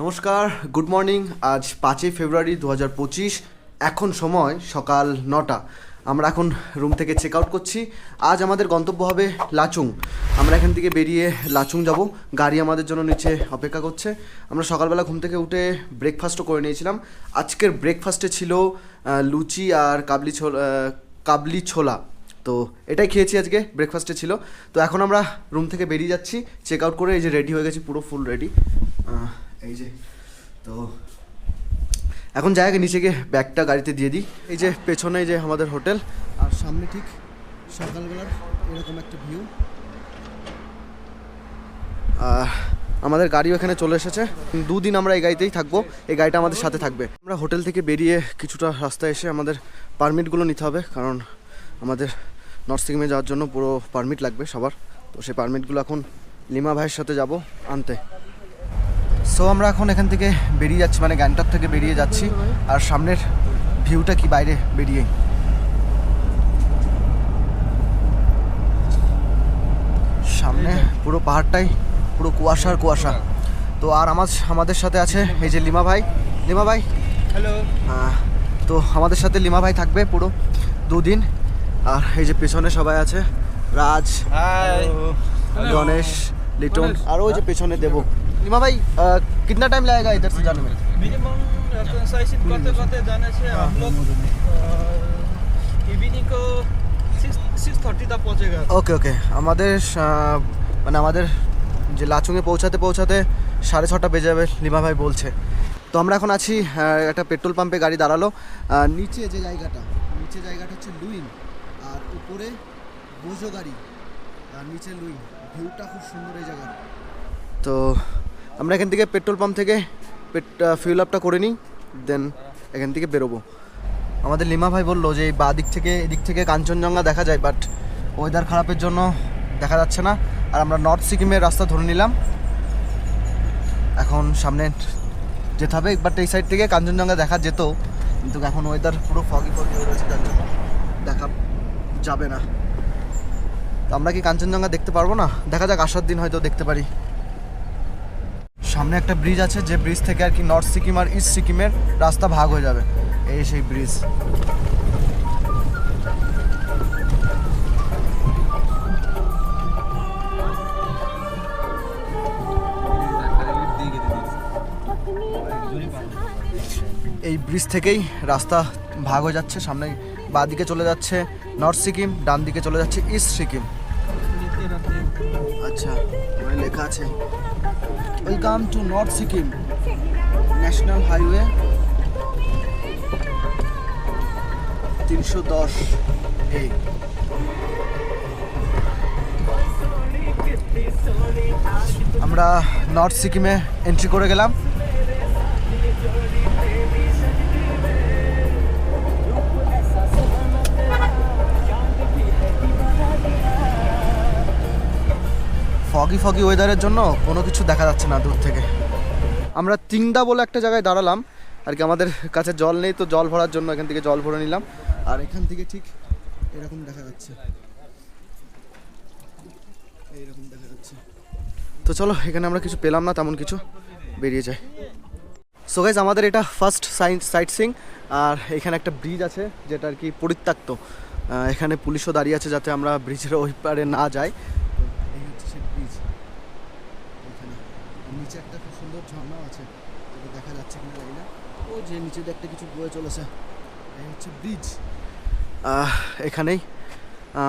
নমস্কার good morning আজ পাঁচই ফেব্রুয়ারি দু হাজার পঁচিশ, এখন সময় সকাল নটা। আমরা এখন রুম থেকে চেক আউট করছি। আজ আমাদের গন্তব্য হবে লাচুং। আমরা এখান থেকে বেরিয়ে লাচুং যাব। গাড়ি আমাদের জন্য নিচে অপেক্ষা করছে। আমরা সকালবেলা ঘুম থেকে উঠে ব্রেকফাস্টও করে নিয়েছিলাম। আজকের ব্রেকফাস্টে ছিল লুচি আর কাবলি ছোলা কাবলি ছোলা। তো এটাই খেয়েছি আজকে ব্রেকফাস্টে ছিল। তো এখন আমরা রুম থেকে বেরিয়ে যাচ্ছি। চেক আউট করে এই যে রেডি হয়ে গেছি, পুরো ফুল রেডি এই যে তো এখন আগে নিচে গিয়ে ব্যাগটা গাড়িতে দিয়ে দিই। এই যে পেছনে যে আমাদের হোটেল। আর সামনে ঠিক সকালবেলার এরকম একটা ভিউ। আমাদের গাড়িও এখানে চলে এসেছে। দুদিন আমরা এই গাড়িতেই থাকব এই গাড়িটা আমাদের সাথে থাকবে। আমরা হোটেল থেকে বেরিয়ে কিছুটা রাস্তায় এসে আমাদের পারমিটগুলো নিতে হবে কারণ আমাদের নর্থ সিকিমে যাওয়ার জন্য পুরো পারমিট লাগবে সবার। তো সেই পারমিটগুলো এখন লিমা ভাইয়ের সাথে যাব আনতে। সো আমরা এখন এখান থেকে বেরিয়ে যাচ্ছি মানে গ্যাংটক থেকে বেরিয়ে যাচ্ছি। আর সামনের ভিউটা কি বাইরে বেরিয়ে? সামনে পুরো পাহাড়টাই পুরো কুয়াশার কুয়াশা। তো আর আমার আমাদের সাথে আছে এই যে লিমা ভাই। লিমা ভাই? হ্যালো তো আমাদের সাথে লিমা ভাই থাকবে পুরো দুদিন। আর এই যে পেছনে সবাই আছে রাজ গণেশ লিটন আর ওই যে পেছনে দেবো। देवो लिमा भाई अ, कितना टाइम लगेगा इधर से जाने में मिनिमम साइसिट करते करते जाने से हम लोग इवनिंग को सिक्स सिक्स थर्टी तक पहुंचेगा ওকে ওকে আমাদের আহ, মানে আমাদের যে লাচুংয়ে পৌঁছাতে পৌঁছাতে সাড়ে ছটা বেজে যাবে লিমা ভাই বলছে তো আমরা এখন আছি আহ, একটা পেট্রোল পাম্পে গাড়ি দাঁড়ালো আহ, নিচে যে জায়গাটা নিচে জায়গাটা হচ্ছে লুইন আর উপরে বোঝো গাড়ি আর নিচে লুইন ভিউটা খুব সুন্দর এই জায়গার তো আমরা এখান থেকে পেট্রোল পাম্প থেকে ফিল আপটা করে নিই দেন এখান থেকে বেরোবো। আমাদের লিমা ভাই বলল যে বা দিক থেকে, এদিক থেকে কাঞ্চনজঙ্ঘা দেখা যায় বাট ওয়েদার খারাপের জন্য দেখা যাচ্ছে না। আর আমরা নর্থ সিকিমের রাস্তা ধরে নিলাম। এখন সামনে যেতে হবে বাট এই সাইড থেকে কাঞ্চনজঙ্ঘা দেখা যেত, কিন্তু এখন ওয়েদার পুরো ফগি ফগি হয়ে রয়েছে, তার জন্য দেখা যাবে না। তো আমরা কি কাঞ্চনজঙ্ঘা দেখতে পারব না? দেখা যাক, আসার দিন হয়তো দেখতে পারি। সামনে একটা ব্রিজ আছে, যে ব্রিজ থেকে আর কি নর্থ সিকিম আর ইস্ট সিকিমের রাস্তা ভাগ হয়ে যাবে। এই সেই ব্রিজ এই ব্রিজ থেকেই রাস্তা ভাগ হয়ে যাচ্ছে, সামনে বাঁ দিকে চলে যাচ্ছে নর্থ সিকিম, ডান দিকে চলে যাচ্ছে ইস্ট সিকিম। আচ্ছা ওখানে লেখা আছে welcome to North Sikkim national highway তিনশো দশ এ আমরা নর্থ সিকিমে এন্ট্রি করে গেলাম। ফগি ফগি ওয়েদারের জন্য কোনো কিছু দেখা যাচ্ছে না দূর থেকে। আমরা তিংদা বলে একটা জায়গায় দাঁড়ালাম, আর কি আমাদের কাছে জল নেই, তো জল ভরার জন্য এখান থেকে জল ভরে নিলাম। আর এখান থেকে ঠিক এরকম দেখা যাচ্ছে। এইরকম দেখা যাচ্ছে। তো চলো, এখানে আমরা কিছু পেলাম না, তেমন কিছু বেরিয়ে যাই। সো গাইজ আমাদের এটা ফার্স্ট সাইট সিং আর এখানে একটা ব্রিজ আছে, যেটা আর কি পরিত্যক্ত। এখানে পুলিশও দাঁড়িয়ে আছে যাতে আমরা ব্রিজের ওই পারে না যাই তো এই হচ্ছে সেই ব্রিজ এখানে আর নিচে একটা খুব সুন্দর ঝর্ণা আছে যেটা দেখা যাচ্ছে কিনা জানি না। ও যে নিচে একটা কিছু বয়ে চলেছে, এই হচ্ছে ব্রিজ এখানেই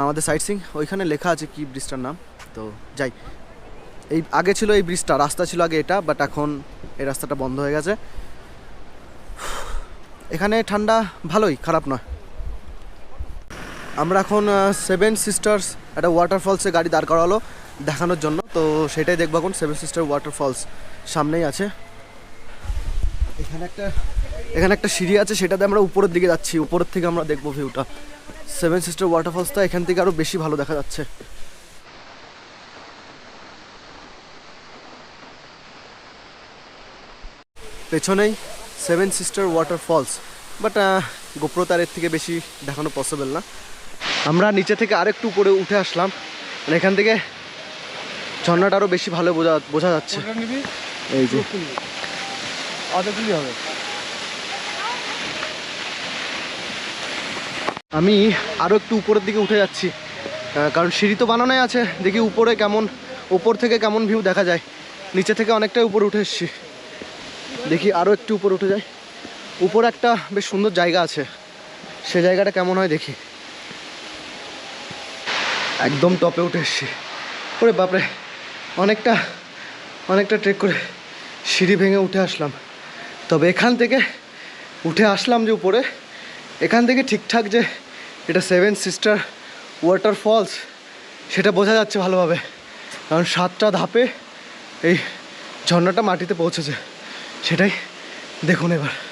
আমাদের সাইট সিং ওইখানে লেখা আছে কি ব্রিজটার নাম, তো যাই। এই আগে ছিল এই ব্রিজটা রাস্তা ছিল আগে এটা বাট এখন এই রাস্তাটা বন্ধ হয়ে গেছে। এখানে ঠান্ডা ভালোই, খারাপ নয়। আমরা এখন সেভেন সিস্টার্স একটা ওয়াটারফলসে গাড়ি দাঁড় করালো, দেখানোর জন্য। তো সেটাই দেখব এখন সেভেন সিস্টার ওয়াটারফলস সামনেই আছে। এখানে একটা এখানে একটা সিঁড়ি আছে, সেটাতে আমরা উপরের দিকে যাচ্ছি, উপরের থেকে আমরা দেখব ভিউটা সেভেন সিস্টার ওয়াটারফলসটা এখান থেকে আরও বেশি ভালো দেখা যাচ্ছে। পেছনেই seven sister waterfalls but GoPro তার এর থেকে বেশি দেখানো পসিবল না। আমরা নিচে থেকে আরেকটু উপরে উঠে আসলাম মানে এখান থেকে ঝর্ণাটা আরও বেশি ভালো বোঝা বোঝা যাচ্ছে। এই যে। অতগুলি হবে। আমি আরও একটু উপরের দিকে উঠে যাচ্ছি কারণ সিঁড়ি তো বানানোই আছে। দেখি উপরে কেমন উপর থেকে কেমন ভিউ দেখা যায়। নিচে থেকে অনেকটাই উপরে উঠে এসেছি। দেখি আরও একটু উপরে উঠে যাই। উপরে একটা বেশ সুন্দর জায়গা আছে। সে জায়গাটা কেমন হয় দেখি। একদম টপে উঠে এসেছি। ওরে বাপরে। অনেকটা অনেকটা ট্রেক করে সিঁড়ি ভেঙে উঠে আসলাম। তবে এখান থেকে উঠে আসলাম যে উপরে, এখান থেকে ঠিকঠাক যে এটা সেভেন সিস্টার ওয়াটার ফলস সেটা বোঝা যাচ্ছে ভালোভাবে। কারণ সাতটা ধাপে এই ঝর্ণাটা মাটিতে পৌঁছেছে। সেটাই দেখুন এবার।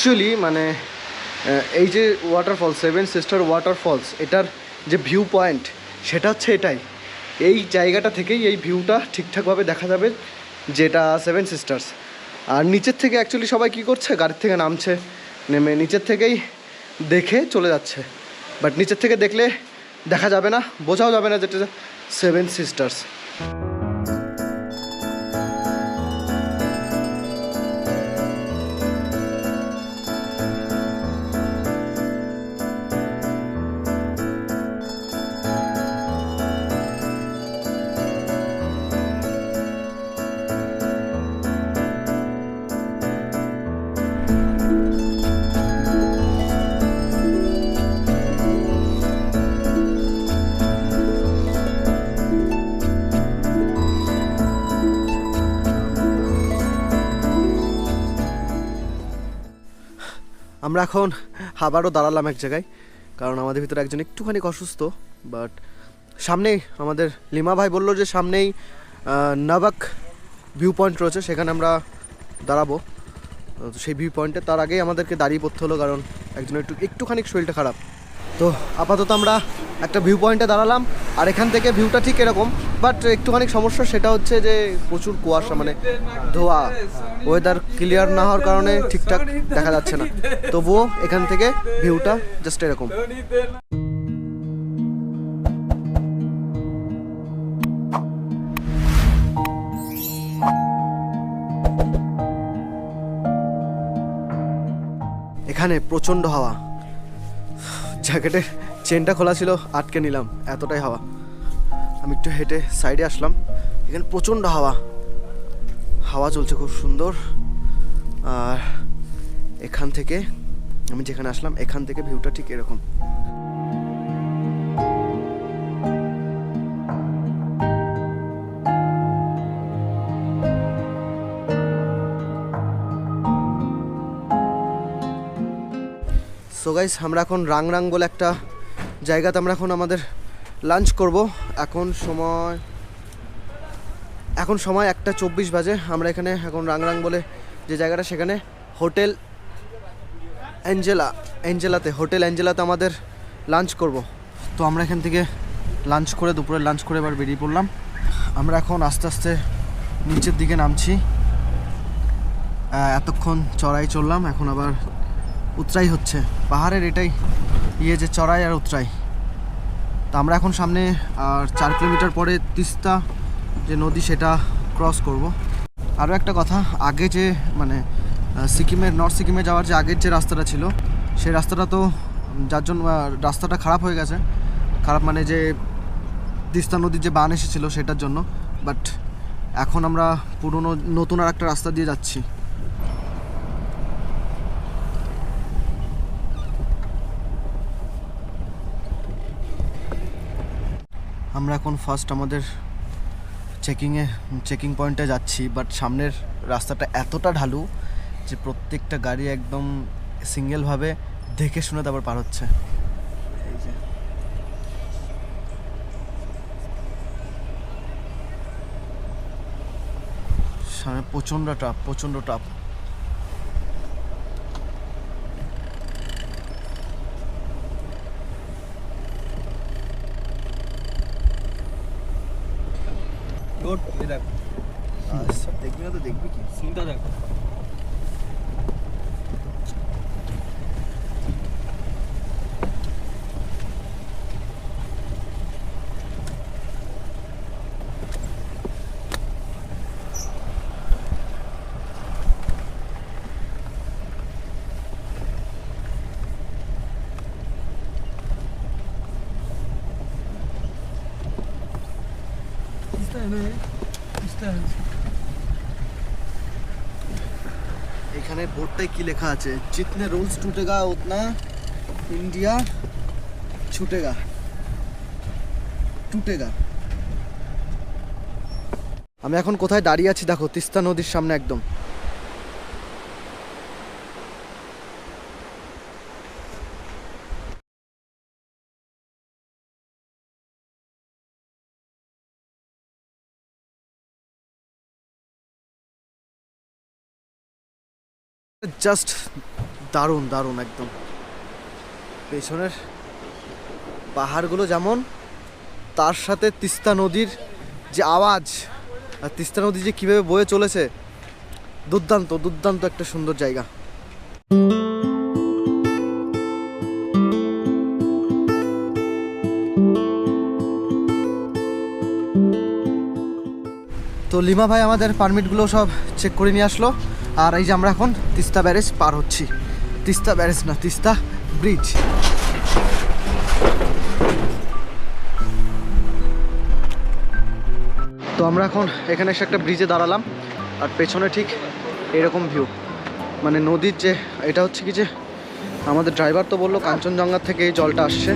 অ্যাকচুয়ালি মানে এই যে ওয়াটারফল সেভেন সিস্টার ওয়াটারফলস এটার যে ভিউ পয়েন্ট সেটা হচ্ছে এটাই। এই জায়গাটা থেকেই এই ভিউটা ঠিকঠাকভাবে দেখা যাবে যেটা সেভেন সিস্টার্স আর নিচের থেকে অ্যাকচুয়ালি সবাই কী করছে? গাড়ির থেকে নামছে, নেমে নিচের থেকেই দেখে চলে যাচ্ছে। বাট নিচের থেকে দেখলে দেখা যাবে না, বোঝাও যাবে না যেটা সেভেন সিস্টার্স আমরা এখন আবারও দাঁড়ালাম এক জায়গায়, কারণ আমাদের ভিতরে একজন একটুখানি অসুস্থ বাট সামনেই আমাদের লিমা ভাই বলল যে সামনেই নাবাক ভিউ পয়েন্ট রয়েছে, সেখানে আমরা দাঁড়াবো। তো সেই ভিউ পয়েন্টে তার আগেই আমাদেরকে দাঁড়িয়ে পড়তে হলো, কারণ একজনের একটু, একটুখানি শরীরটা খারাপ। তো আপাতত আমরা একটা ভিউ পয়েন্টে দাঁড়ালাম, আর এখান থেকে ভিউটা ঠিক এরকম। বাট একটুখানি সমস্যা সেটা হচ্ছে যে প্রচুর কুয়াশা মানে ধোয়া ওয়েদার ক্লিয়ার না হওয়ার কারণে ঠিকঠাক দেখা যাচ্ছে না। তবুও এখান থেকে ভিউটা জাস্ট এরকম। এখানে প্রচণ্ড হাওয়া। জ্যাকেটের চেনটা খোলা ছিল, আটকে নিলাম, এতটাই হাওয়া। আমি একটু হেঁটে সাইডে আসলাম। এখানে প্রচণ্ড হাওয়া। হাওয়া চলছে খুব সুন্দর। আর এখান থেকে আমি যেখানে আসলাম, এখান থেকে ভিউটা ঠিক এরকম। সো গাইস আমরা এখন রাং রাং বলে একটা জায়গাতে আমরা এখন আমাদের লাঞ্চ করব। এখন সময় এখন সময় একটা চব্বিশ বাজে। আমরা এখানে এখন রাং রাং বলে যে জায়গাটা, সেখানে হোটেল অ্যাঞ্জেলা, অ্যাঞ্জেলাতে, হোটেল অ্যাঞ্জেলাতে আমাদের লাঞ্চ করব। তো আমরা এখান থেকে লাঞ্চ করে দুপুরে লাঞ্চ করে এবার বেরিয়ে পড়লাম। আমরা এখন আস্তে আস্তে নিচের দিকে নামছি। এতক্ষণ চড়াই চললাম, এখন আবার উতরাই হচ্ছে। পাহাড়ের এটাই ইয়ে যে চড়াই আর উতরাই। তা আমরা এখন সামনে, আর চার কিলোমিটার পরে তিস্তা যে নদী, সেটা ক্রস করব। আরও একটা কথা, আগে যে মানে সিকিমের নর্থ সিকিমে যাওয়ার যে আগের যে রাস্তাটা ছিল, সেই রাস্তাটা তো, যার জন্য রাস্তাটা খারাপ হয়ে গেছে। খারাপ মানে যে, তিস্তা নদীর যে বান এসেছিল, সেটার জন্য। বাট এখন আমরা পুরনো, নতুন আর একটা রাস্তা দিয়ে যাচ্ছি। আমরা এখন ফার্স্ট আমাদের চেকিংয়ে চেকিং পয়েন্টে যাচ্ছি বাট সামনের রাস্তাটা এতটা ঢালু যে প্রত্যেকটা গাড়ি একদম সিঙ্গেলভাবে দেখে শুনে তারপর পার হচ্ছে। সামনে প্রচণ্ড টাপ প্রচণ্ড টাপ এ দেখ আচ্ছা দেখবি না তো দেখবি কি সিনটা দেখ এখানে বোর্ডটায় কি লেখা আছে? জিতনে রুলস টুটেগা উতনা, ইন্ডিয়া ছুটেগা। টুটেগা। আমি এখন কোথায় দাঁড়িয়ে আছি দেখো, তিস্তা নদীর সামনে একদম। জাস্ট দারুণ দারুণ একদম। পেছনের পাহাড়গুলো যেমন, তার সাথে তিস্তা নদীর যে আওয়াজ আর তিস্তা নদী যে কীভাবে বয়ে চলেছে, দুর্দান্ত দুর্দান্ত একটা সুন্দর জায়গা। তো লিমা ভাই আমাদের পারমিটগুলো সব চেক করে নিয়ে আসলো। আর এই যে আমরা এখন তিস্তা ব্যারেজ পার হচ্ছি। তিস্তা ব্যারেজ না, তিস্তা ব্রিজ। তো আমরা এখন এখানে এসে একটা ব্রিজে দাঁড়ালাম, আর পেছনে ঠিক এরকম ভিউ মানে নদীর যে, এটা হচ্ছে কি যে, আমাদের ড্রাইভার তো বলল কাঞ্চনজঙ্ঘা থেকে এই জলটা আসছে।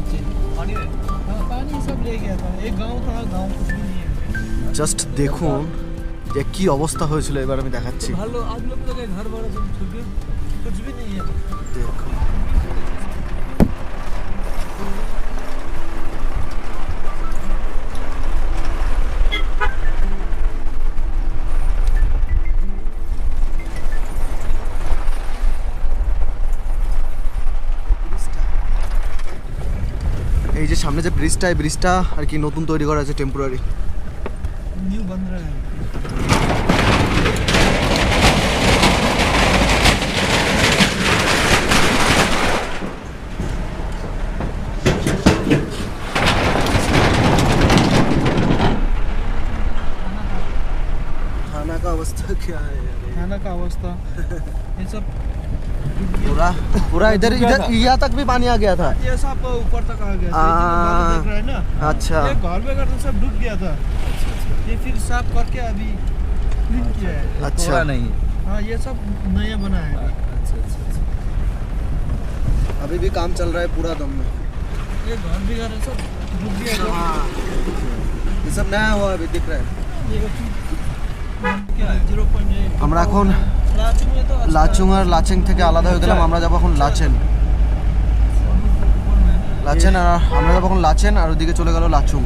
नीचे पानी में हाँ पानी सब ले गया था एक गांव था गांव कुछ भी नहीं है জাস্ট দেখুন যে কি অবস্থা হয়েছিল এবার আমি দেখাচ্ছি भालो आज लोग तो घर बड़ा सब छूट गए कुछ भी नहीं है দেখুন ব্রিজটা এই ব্রিজটা আর কি নতুন তৈরি করা আছে টেম্পোরারি न्यू बन रहा है खाना का अवस्था क्या है खाना का अवस्था ये सब डूब गया। पूरा पूरा इधर इधर यहाँ तक भी पानी आ गया था ये सब ऊपर तक आ गया था आ, ये जो बालू देख रहा है ना अच्छा ये घर में करते सब डूब गया था ये फिर साफ करके अभी क्लीन किया है अच्छा नहीं हाँ ये सब नया बना है अभी। अभी भी काम चल रहा है पूरा दम में ये घर भी घर है सब डूब गया था। ये सब नया हुआ अभी दिख रहा है ये क्या है জিরো পয়েন্ট আমরা এখন লাচুং আর লাচেং থেকে আলাদা হয়ে গেলাম, আমরা যাব এখন লাচেন। লাচেন আর আমরা যাব এখন লাচেন, আর ওদিকে চলে গেল লাচুং।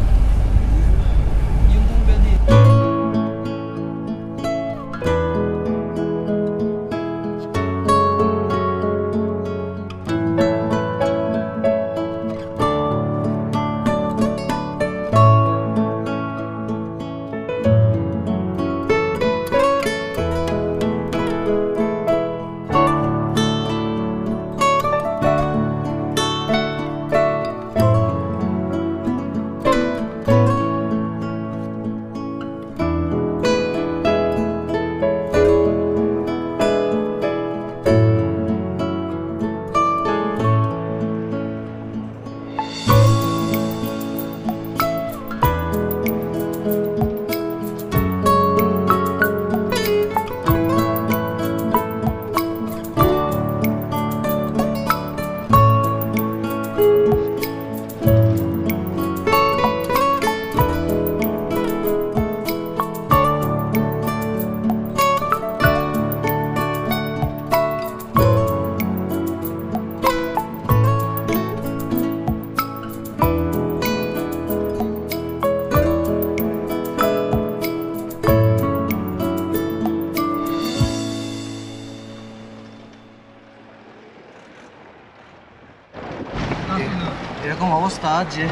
অবস্থা যে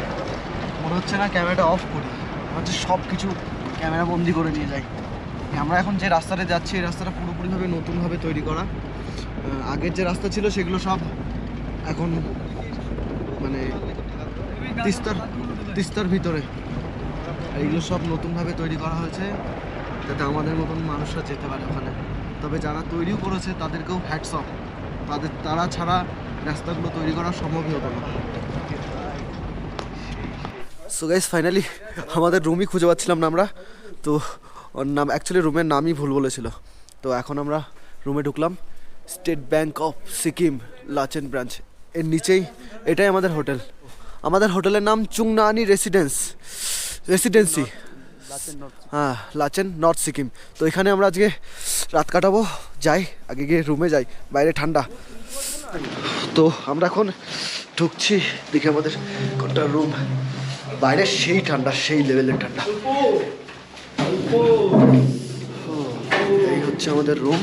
মনে হচ্ছে না ক্যামেরাটা অফ করি। হচ্ছে সব কিছু ক্যামেরা বন্দি করে নিয়ে যাই। আমরা এখন যে রাস্তাটা যাচ্ছি, এই রাস্তাটা পুরোপুরিভাবে নতুনভাবে তৈরি করা। আগের যে রাস্তা ছিল সেগুলো সব এখন মানে তিস্তার তিস্তার ভিতরে। এগুলো সব নতুনভাবে তৈরি করা হয়েছে, যাতে আমাদের মতন মানুষরা যেতে পারে ওখানে। তবে যারা তৈরিও করেছে, তাদেরকেও হ্যাটস অফ তাদের, তারা ছাড়া রাস্তাগুলো তৈরি করা সম্ভবই হতো না। সো গাইস ফাইনালি আমাদের রুমই খুঁজে পাচ্ছিলাম না আমরা। তো ওর নাম অ্যাকচুয়ালি রুমের নামই ভুল বলেছিল। তো এখন আমরা রুমে ঢুকলাম। State Bank of Sikkim Lachen branch এর নিচেই এটাই আমাদের হোটেল। আমাদের হোটেলের নাম চুংনানি রেসিডেন্স রেসিডেন্সি হ্যাঁ লাচেন নর্থ সিকিম তো এখানে আমরা আজকে রাত কাটাবো। যাই আগে গিয়ে রুমে যাই। বাইরে ঠান্ডা। তো আমরা এখন ঢুকছি। দেখি আমাদের কোনটা রুম বাইরে সেই ঠান্ডা, সেই লেভেলের ঠান্ডা। এই হচ্ছে আমাদের রুম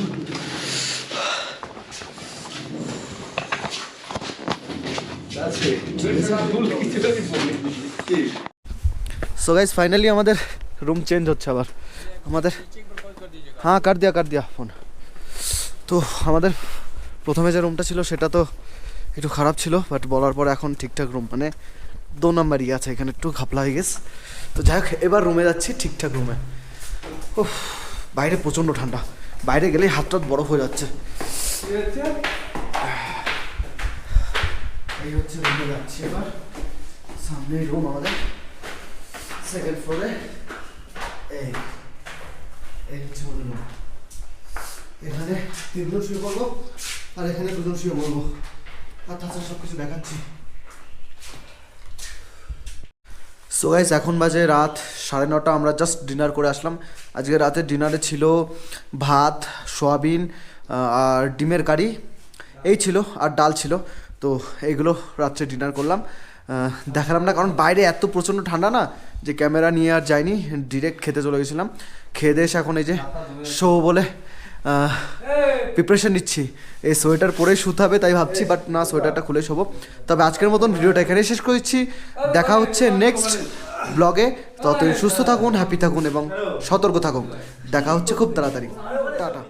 সো গাইজ ফাইনালি আমাদের রুম চেঞ্জ হচ্ছে আবার। আমাদের হ্যাঁ কাট দিয়া কাট দিয়া ফোন তো আমাদের প্রথমে যে রুমটা ছিল, সেটা তো একটু খারাপ ছিল বাট বলার পর এখন ঠিকঠাক রুম মানে দু নম্বরই আছে এখানে একটু ঘাপলা হয়ে গেছে। তো যাই হোক এবার রুমে যাচ্ছি ঠিকঠাক রুমে ও বাইরে প্রচণ্ড ঠান্ডা। বাইরে গেলেই হাত টাত বরফ হয়ে যাচ্ছে। এই হচ্ছে রুমে যাচ্ছি এবার। সামনে রুম আমাদের। সেকেন্ড ফ্লোরে এই এই হচ্ছে আমাদের রুম এখানে তিনজন শুয়ে পড়ব আর এখানে দুজন শুয়ে পড়ব। আর তাছাড়া সব কিছু দেখাচ্ছি। সো গাইজ এখন বাজে রাত সাড়ে নটা। আমরা জাস্ট ডিনার করে আসলাম। আজকে রাতের ডিনারে ছিল ভাত, সোয়াবিন আর ডিমের কারি। এই ছিল, আর ডাল ছিল। তো এইগুলো রাত্রে ডিনার করলাম। দেখালাম না, কারণ বাইরে এত প্রচণ্ড ঠান্ডা না যে ক্যামেরা নিয়ে আর যাইনি। ডিরেক্ট খেতে চলে গেছিলাম। খেয়ে দিয়ে এখন এই যে শো বলে প্রিপারেশন নিচ্ছি। এই সোয়েটার পরে শুতে তাই ভাবছি বাট না সোয়েটারটা খুলে শোবো। তবে আজকের মতন ভিডিওটা এখানে শেষ করছি। দেখা হচ্ছে নেক্সট ব্লগে ততই সুস্থ থাকুন হ্যাপি থাকুন, এবং সতর্ক থাকুন। দেখা হচ্ছে খুব তাড়াতাড়ি। টাটা।